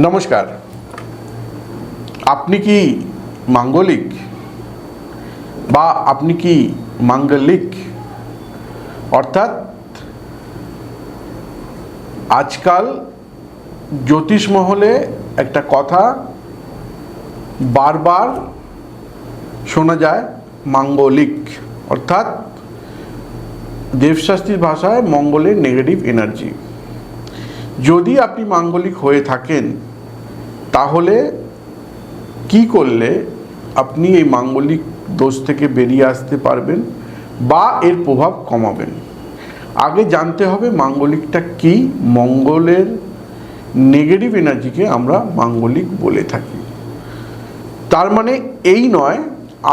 নমস্কার। আপনি কি মাঙ্গলিক বা আপনি কি মাঙ্গলিক? অর্থাৎ আজকাল জ্যোতিষ মহলে একটা কথা বারবার শোনা যায়, মাঙ্গলিক। অর্থাৎ দেবশাস্ত্রীর ভাষায় মঙ্গলের নেগেটিভ এনার্জি যদি আপনি মাঙ্গলিক হয়ে থাকেন, তাহলে কি করলে আপনি এই মাঙ্গলিক দোষ থেকে বেরিয়ে আসতে পারবেন বা এর প্রভাব কমাবেন? আগে জানতে হবে মাঙ্গলিকটা কি। মঙ্গলের নেগেটিভ এনার্জিকে আমরা মাঙ্গলিক বলে থাকি। তার মানে এই নয়,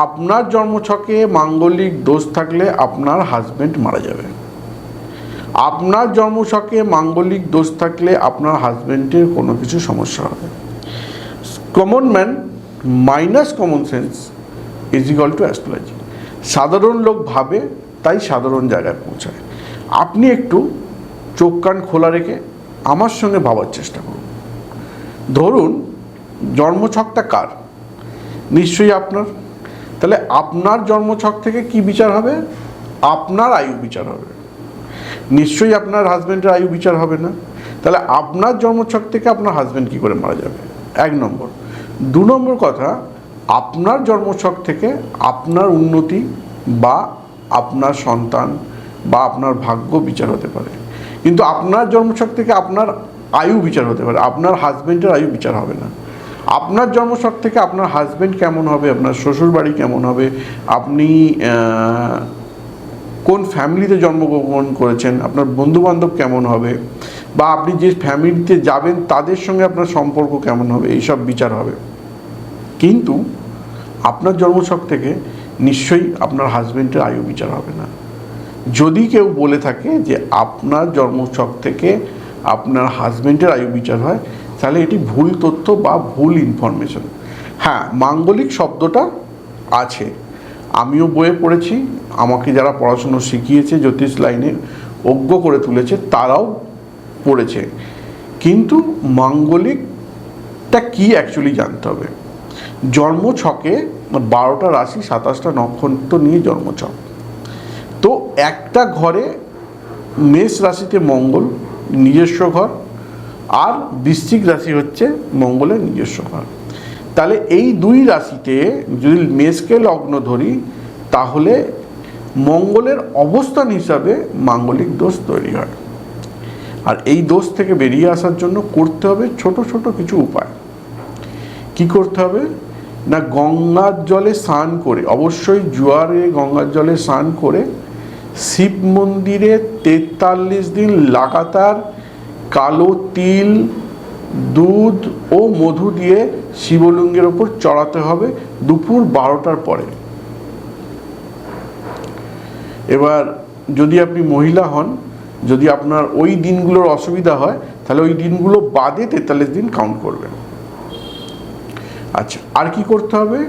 আপনার জন্মছকে মাঙ্গলিক দোষ থাকলে আপনার হাজব্যান্ড মারা যাবে। আপনার জন্মছকে মাঙ্গলিক দোষ থাকলে আপনার হাজবেন্ডের কোনো কিছু সমস্যা হবে। Common man minus common sense is equal to astrology সাধারণ লোক ভাবে, তাই সাধারণ জায়গায় পৌঁছায়। আপনি একটু চোখ কান খোলা রেখে আমার সঙ্গে ভাবার চেষ্টা করুন। ধরুন, জন্মছকটা কার? নিশ্চয়ই আপনার। তাহলে আপনার জন্মছক থেকে কি বিচার হবে? আপনার আয়ু বিচার হবে। নিশ্চয়ই আপনার হাজব্যান্ডের আয়ু বিচার হবে না। তাহলে আপনার জন্মছক থেকে আপনার হাজব্যান্ড কি করে মারা যাবে? এক নম্বর। দু নম্বর কথা, আপনার জন্মছক থেকে আপনার উন্নতি বা আপনার সন্তান বা আপনার ভাগ্য বিচার হতে পারে। কিন্তু আপনার জন্মছক থেকে আপনার আয়ু বিচার হতে পারে। আপনার হাজব্যান্ডের আয়ু বিচার হবে না। আপনার জন্মছক থেকে আপনার হাজব্যান্ড কেমন হবে? আপনার শ্বশুর বাড়ি কেমন হবে? আপনি কোন ফ্যামিলিতে জন্মগ্রহণ করেছেন, আপনার বন্ধুবান্ধব কেমন হবে, বা আপনি যে ফ্যামিলিতে যাবেন তাদের সঙ্গে আপনার সম্পর্ক কেমন হবে এইসব বিচার হবে। কিন্তু আপনার জন্মছক থেকে নিশ্চয়ই আপনার হাজব্যান্ডের আয়ু বিচার হবে না। যদি কেউ বলে থাকে যে আপনার জন্মছক থেকে আপনার হাজব্যান্ডের আয়ু বিচার হয়, তাহলে এটি ভুল তথ্য বা ভুল ইনফরমেশন হ্যাঁ মাঙ্গলিক শব্দটা আছে। আমিও বইয়ে পড়েছি, আমাকে যারা পড়াশুনো শিখিয়েছে জ্যোতিষ লাইনে অজ্ঞ করে তুলেছে, তারাও পড়েছে। কিন্তু মাঙ্গলিকটা কি অ্যাকচুয়ালি জানতে হবে? জন্মছকে বারোটা রাশি, সাতাশটা নক্ষত্র নিয়ে জন্মছক তো একটা ঘরে মেষ রাশিতে মঙ্গল, নিজস্ব ঘর, আর বৃশ্চিক রাশি হচ্ছে মঙ্গলের নিজস্ব ঘর। তাহলে এই দুই রাশিতে যদি মেষকে লগ্ন ধরি, তাহলে মঙ্গলের অবস্থান হিসাবে মাঙ্গলিক দোষ তৈরি হয়। আর এই দোষ থেকে বেরিয়ে আসার জন্য করতে হবে ছোট ছোট কিছু উপায়। কি করতে হবে? না, গঙ্গার জলে স্নান করে, অবশ্যই জোয়ারে গঙ্গার জলে স্নান করে শিব মন্দিরে তেতাল্লিশ দিন লাগাতার কালো তিল দুধ ও মধু দিয়ে শিবলিঙ্গের ওপর চড়াতে হবে দুপুর বারোটার পরে। এবার যদি আপনি মহিলা হন, যদি আপনার ওই দিনগুলোর অসুবিধা হয়, তাহলে ওই দিনগুলো বাদে তেতাল্লিশ দিন কাউন্ট করবেন। আচ্ছা আর কি করতে হবে?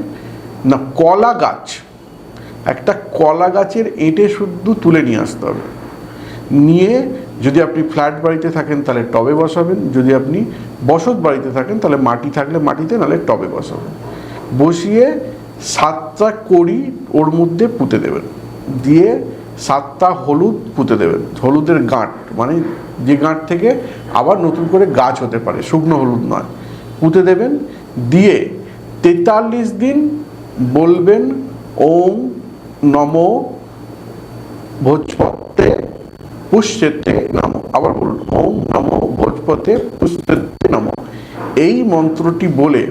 না, কলা গাছ, একটা কলা গাছের এঁটে শুদ্ধ তুলে নিয়ে আসতে হবে। নিয়ে যদি আপনি ফ্ল্যাট বাড়িতে থাকেন তাহলে টবে বসাবেন। যদি আপনি বসত বাড়িতে থাকেন তাহলে মাটি থাকলে মাটিতে, নাহলে টবে বসাবেন। বসিয়ে সাতটা কড়ি ওর মধ্যে পুঁতে দেবেন। দিয়ে সাতটা হলুদ পুঁতে দেবেন। হলুদের গাঁট মানে যে গাঁট থেকে আবার নতুন করে গাছ হতে পারে, শুকনো হলুদ নয়। পুঁতে দেবেন, দিয়ে তেতাল্লিশ দিন বলবেন, ওম নম ভোজপত্রে পুষ্যেতে নম। আবার বলুন, ওম নম ভোজপতে পুষ্যেতে নম। এই মন্ত্রটি বলে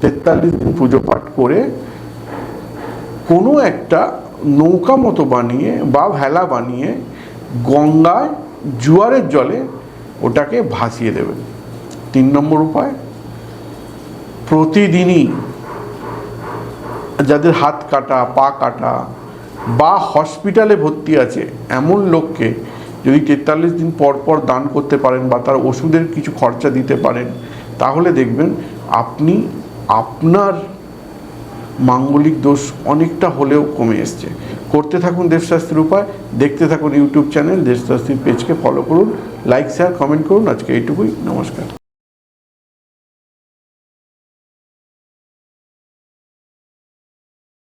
তেতাল্লিশ দিন পুজো পাঠ করে কোনো একটা নৌকা মতো বানিয়ে বা ভেলা বানিয়ে গঙ্গায়, জোয়ারের জলে ওটাকে ভাসিয়ে দেবেন। তিন নম্বর উপায়, প্রতিদিনই যাদের হাত কাটা, পা কাটা বা হসপিটালে ভর্তি আছে, এমন লোককে যদি তেতাল্লিশ দিন পর পর দান করতে পারেন বা তার ওষুধের কিছু খরচা দিতে পারেন, তাহলে দেখবেন আপনি, আপনার মাঙ্গলিক দোষ অনেকটা হলেও কমে এসছে। করতে থাকুন দেবশাস্ত্রীর উপায়, দেখতে থাকুন ইউটিউব চ্যানেল দেবশাস্ত্রীর পেজকে ফলো করুন লাইক শেয়ার কমেন্ট করুন। আজকে এইটুকুই, নমস্কার।